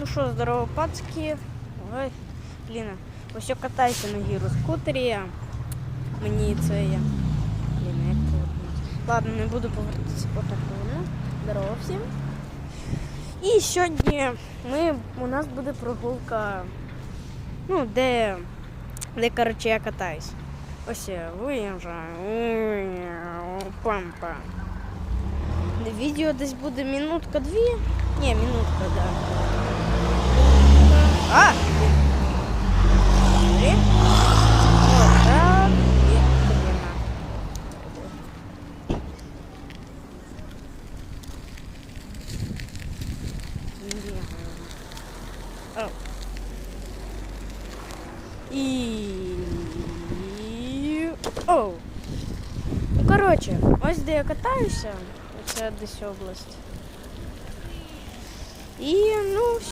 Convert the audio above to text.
Ну що, здорово, пацки. Ой, блін, ось я катаюся на гіроскутері. Мені це я. Блін, як повернути. Ладно, не буду повертатися по такому. Здорово всім. І сьогодні ми, у нас буде прогулка, ну, де, де коротше, я катаюсь. Ось виїжджаю. Пампа. Відео десь буде минутка дві. Ні, минутка, да. О. І... Оу. Ну, коротше, ось де я катаюся. Це десь область. І, ну,